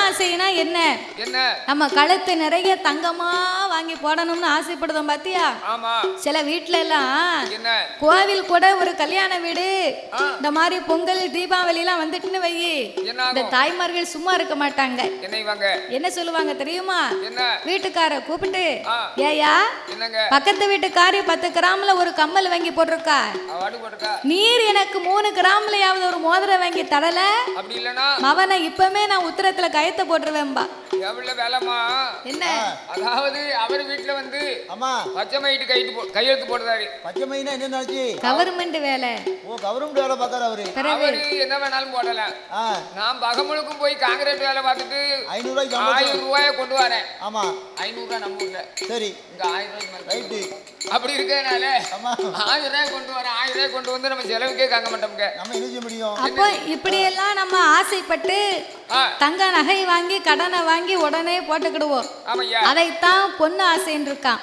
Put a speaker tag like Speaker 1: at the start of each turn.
Speaker 1: ஆசைனா என்ன?
Speaker 2: என்ன?
Speaker 1: நம்ம கழுத்து நிறைய தங்கமா வாங்கி போடணும்னு ஆசைப்படுதோம் பாத்தியா? சில வீட்ல எல்லாம் கோவில் கூட ஒரு கல்யாண வீடு. இந்த மாதிரி பொங்கல் தீபாவளி எல்லாம் வந்துட்டுன்னு வை. இந்த தாய்மார்கள் சும்மா இருக்க மாட்டாங்க.
Speaker 2: என்ன
Speaker 1: சொல்லுவாங்க தெரியுமா? வீட்டுக்கார கூப்பிட்டு. ஏயா பக்கத்து வீட்டுக்காரி பத்து கிராம்ல ஒரு கம்மல் வாங்கி போட்டிருக்கா? நீர் எனக்கு மூணு கிராம்லயாவது ஒரு மோதிரம் வாங்கி தரல? மவனை இப்பமே நான் உத்தரத்துல கயத்தை போட்டுருவேன்பா. என்ன?
Speaker 2: அதாவது அவர் வீட்டுல வந்து
Speaker 3: அம்மா
Speaker 2: பச்சை மைட்டு கைட்டு போ- கையெழுத்து போடுறாரு.
Speaker 3: பச்சை மைனா என்ன ஆச்சு
Speaker 1: கவர்மெண்ட் வேலை.
Speaker 3: ஓ கவர்மெண்ட் வேலை பார்க்கறாரு அவரு.
Speaker 2: அவரு என்ன வேணாலும் போடலாம்
Speaker 3: ஆ.
Speaker 2: நான் பகமுழுக்கும் போய் காங்கிரீட் வேலை பார்த்துட்டு
Speaker 3: ஐநூறுரூவாய்க்கு
Speaker 2: ஆயிரம்
Speaker 3: சம்பளம்
Speaker 2: ரூபாய கொண்டு வரேன்.
Speaker 3: ஆமா.
Speaker 2: ஐநூறு ரூபாய் நம்ம ஊர்ல.
Speaker 3: சரி.
Speaker 2: இங்க ஆயிரம் ரூபாய்க்கு மேல.
Speaker 3: ரைட்டு.
Speaker 2: அப்படி இருக்கனால
Speaker 3: ஆமா.
Speaker 2: ஆயிரம் ரூபாய் கொண்டு வரேன். ஆயிரம் ரூபாய் கொண்டு வந்து நம்ம செலவுக்கே காக்க மாட்டோம்ங்க.
Speaker 3: நம்ம என்ன செய்ய முடியும்?
Speaker 1: அப்போ இப்படியெல்லாம் நம்ம ஆசைப்பட்டு தங்க நகை வாங்கி கடனை வாங்கி உடனே போட்டுக்கிடுவோம். அதைத்தான் பொண்ணு ஆசைன்னு இருக்கான்